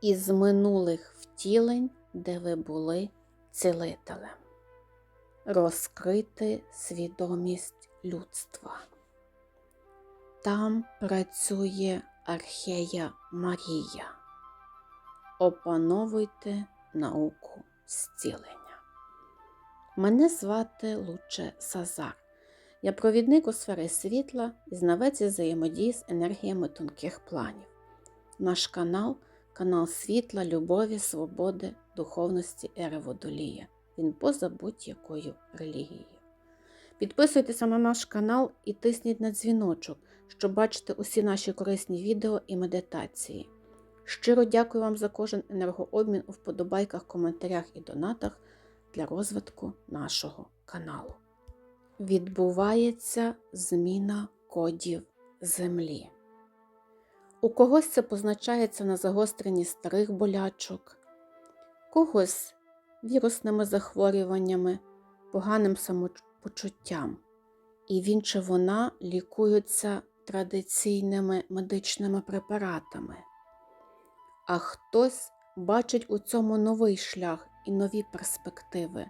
із минулих втілень, де ви були цілителем. Розкрити свідомість людства. Там працює Архея Марія. Опановуйте науку зцілення. Мене звати Луче Сазар. Я провідник у сфері світла і знавець взаємодії з енергіями тонких планів. Наш канал канал світла, любові, свободи, духовності ери Водолія. Він поза будь-якою релігією. Підписуйтеся на наш канал і тисніть на дзвіночок, щоб бачити усі наші корисні відео і медитації. Щиро дякую вам за кожен енергообмін у вподобайках, коментарях і донатах для розвитку нашого каналу. Відбувається зміна кодів Землі. У когось це позначається на загостренні старих болячок, когось вірусними захворюваннями, поганим самопочуттям, і він чи вона лікуються традиційними медичними препаратами, а хтось бачить у цьому новий шлях і нові перспективи,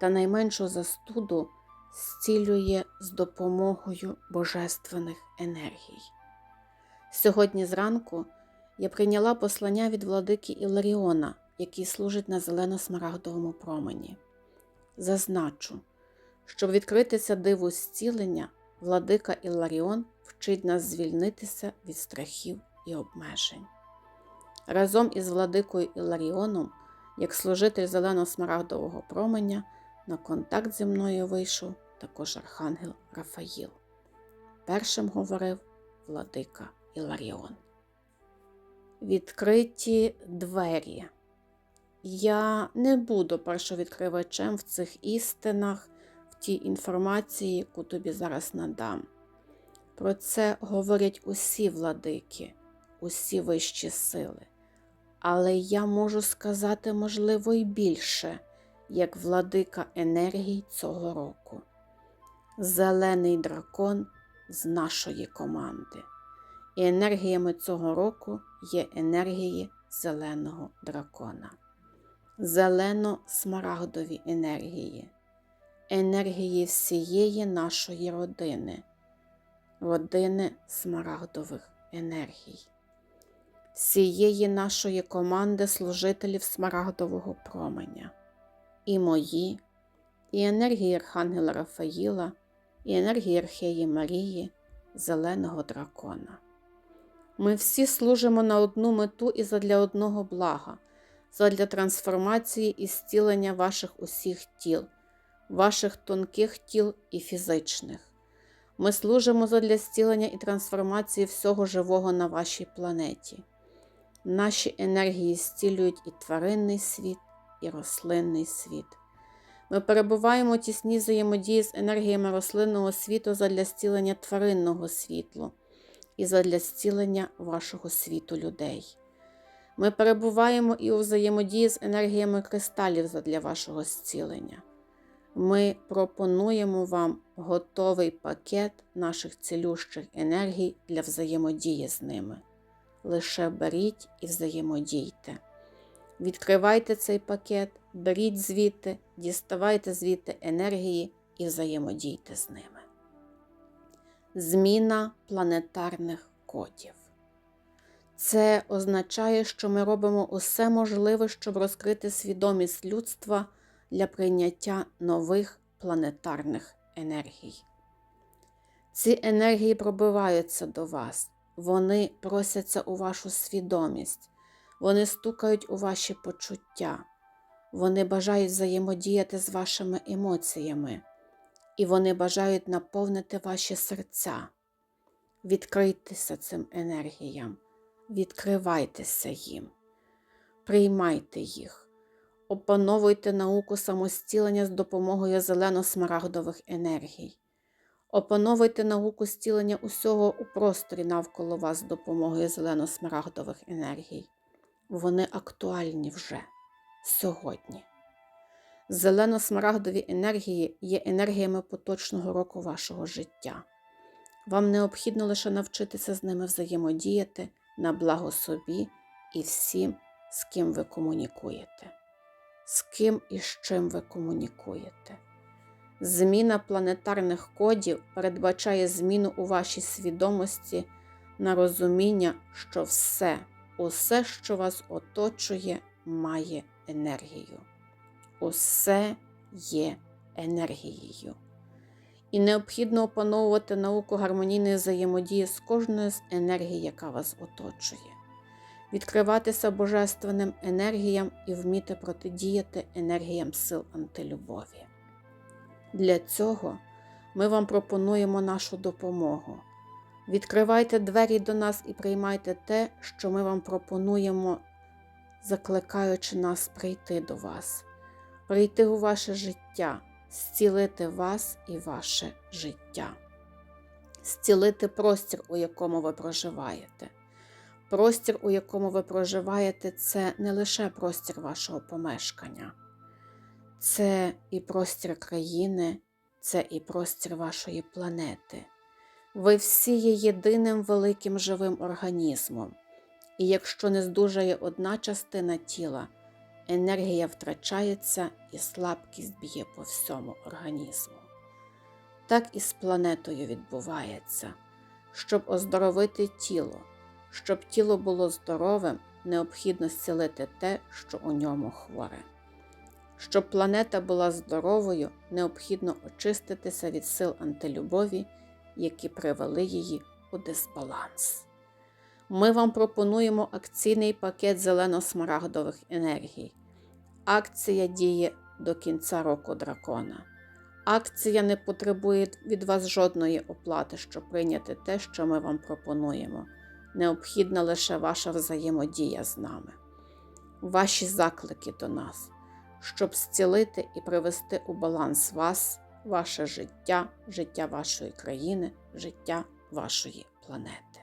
та найменшу застуду зцілює з допомогою божественних енергій. Сьогодні зранку я прийняла послання від владики Іларіона, який служить на зелено-смарагдовому промені. Зазначу, щоб відкритися диву зцілення, владика Іларіон вчить нас звільнитися від страхів і обмежень. Разом із владикою Іларіоном, як служитель зелено-смарагдового променя, на контакт зі мною вийшов також архангел Рафаїл. Першим говорив владика Іларіон. Відкриті двері. Я не буду першовідкривачем в цих істинах, в тій інформації, яку тобі зараз надам. Про це говорять усі владики, усі вищі сили. Але я можу сказати, можливо, і більше, як владика енергій цього року. Зелений дракон з нашої команди. І енергіями цього року є енергії зеленого дракона, зелено-смарагдові енергії, енергії всієї нашої родини, родини смарагдових енергій, всієї нашої команди служителів смарагдового променя, і мої, і енергії Архангела Рафаїла, і енергії Археї Марії, Зеленого дракона. Ми всі служимо на одну мету і задля одного блага, задля трансформації і зцілення ваших усіх тіл, ваших тонких тіл і фізичних. Ми служимо задля зцілення і трансформації всього живого на вашій планеті. Наші енергії зцілюють і тваринний світ, і рослинний світ. Ми перебуваємо у тісній взаємодії з енергіями рослинного світу задля зцілення тваринного світлу і задля зцілення вашого світу людей. Ми перебуваємо і у взаємодії з енергіями кристалів задля вашого зцілення. Ми пропонуємо вам готовий пакет наших цілющих енергій для взаємодії з ними. Лише беріть і взаємодійте. Відкривайте цей пакет, беріть звідти, діставайте звідти енергії і взаємодійте з ними. Зміна планетарних кодів. Це означає, що ми робимо усе можливе, щоб розкрити свідомість людства для прийняття нових планетарних енергій. Ці енергії пробиваються до вас, вони просяться у вашу свідомість, вони стукають у ваші почуття, вони бажають взаємодіяти з вашими емоціями і вони бажають наповнити ваші серця. Відкрийтеся цим енергіям, відкривайтеся їм, приймайте їх, опановуйте науку самостілення з допомогою зелено-смарагдових енергій. Опановуйте науку зцілення усього у просторі навколо вас з допомогою зелено-смарагдових енергій. Вони актуальні вже сьогодні. Зелено-смарагдові енергії є енергіями поточного року вашого життя. Вам необхідно лише навчитися з ними взаємодіяти на благо собі і всім з ким ви комунікуєте, з ким і з чим ви комунікуєте. Зміна планетарних кодів передбачає зміну у вашій свідомості на розуміння, що все, усе, що вас оточує, має енергію. Усе є енергією. І необхідно опановувати науку гармонійної взаємодії з кожною з енергій, яка вас оточує, відкриватися божественним енергіям і вміти протидіяти енергіям сил антилюбові. Для цього ми вам пропонуємо нашу допомогу. Відкривайте двері до нас і приймайте те, що ми вам пропонуємо, закликаючи нас прийти до вас, прийти у ваше життя, зцілити вас і ваше життя, зцілити простір, у якому ви проживаєте. Простір, у якому ви проживаєте, це не лише простір вашого помешкання, це і простір країни, це і простір вашої планети. Ви всі є єдиним великим живим організмом, і якщо не здужає одна частина тіла, енергія втрачається і слабкість б'є по всьому організму. Так і з планетою відбувається. Щоб оздоровити тіло, щоб тіло було здоровим, необхідно зцілити те, що у ньому хворе. Щоб планета була здоровою, необхідно очиститися від сил антилюбові, які привели її у дисбаланс. Ми вам пропонуємо акційний пакет зелено-смарагдових енергій. Акція діє до кінця року дракона. Акція не потребує від вас жодної оплати, щоб прийняти те, що ми вам пропонуємо. Необхідна лише ваша взаємодія з нами, ваші заклики до нас, щоб зцілити і привести у баланс вас, ваше життя, життя вашої країни, життя вашої планети.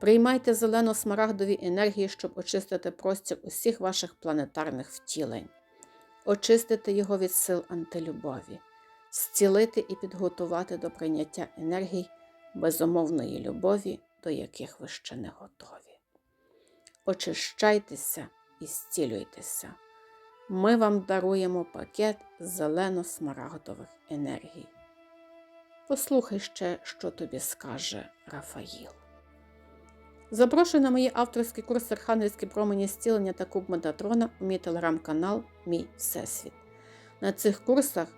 Приймайте зелено-смарагдові енергії, щоб очистити простір усіх ваших планетарних втілень, очистити його від сил антилюбові, зцілити і підготувати до прийняття енергій безумовної любові, до яких ви ще не готові. Очищайтеся і зцілюйтеся. Ми вам даруємо пакет зелено-смарагдових енергій. Послухай ще, що тобі скаже Рафаїл. Запрошую на мої авторські курси Архангельські промені зцілення та куб Метатрона у мій телеграм-канал Мій Всесвіт. На цих курсах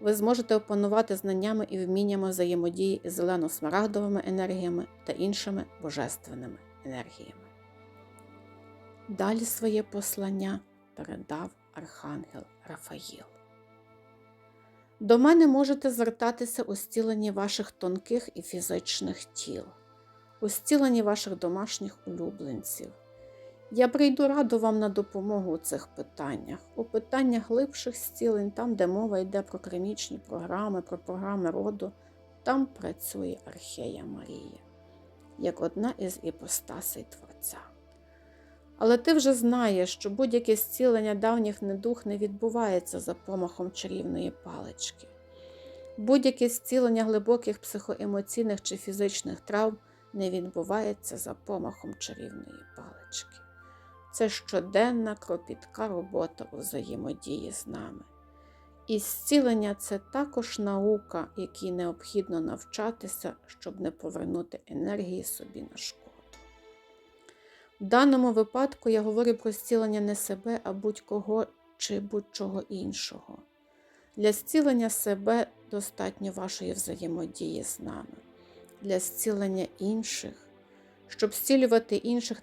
ви зможете опанувати знаннями і вміннями взаємодії із зелено-смарагдовими енергіями та іншими божественними енергіями. Далі своє послання передав Архангел Рафаїл. До мене можете звертатися у зціленні ваших тонких і фізичних тіл у зціленні ваших домашніх улюбленців. Я прийду радо вам на допомогу у цих питаннях, у питаннях глибших зцілень, там, де мова йде про кремічні програми, про програми роду, там працює Архея Марія, як одна із іпостасей Творця. Але ти вже знаєш, що будь-яке зцілення давніх недух не відбувається за помахом чарівної палички. Будь-яке зцілення глибоких психоемоційних чи фізичних травм не відбувається за помахом чарівної палички. Це щоденна кропітка робота взаємодії з нами. І зцілення це також наука, якій необхідно навчатися, щоб не повернути енергії собі на шкоду. В даному випадку я говорю про зцілення не себе, а будь-кого чи будь-чого іншого. Для зцілення себе достатньо вашої взаємодії з нами для зцілення інших. Щоб зцілювати інших,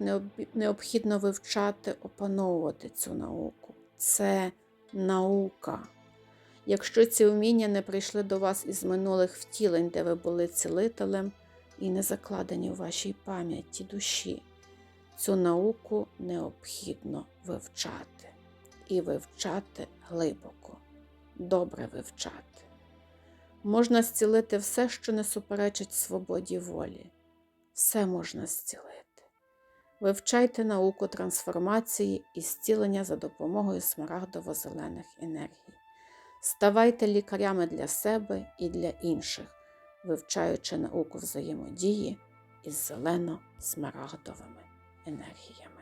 необхідно вивчати, опановувати цю науку. Це наука. Якщо ці вміння не прийшли до вас із минулих втілень, де ви були цілителем і не закладені у вашій пам'яті душі, цю науку необхідно вивчати. І вивчати глибоко, добре вивчати можна зцілити все, що не суперечить свободі волі. Все можна зцілити. Вивчайте науку трансформації і зцілення за допомогою смарагдово-зелених енергій. Ставайте лікарями для себе і для інших, вивчаючи науку взаємодії із зелено-смарагдовими енергіями.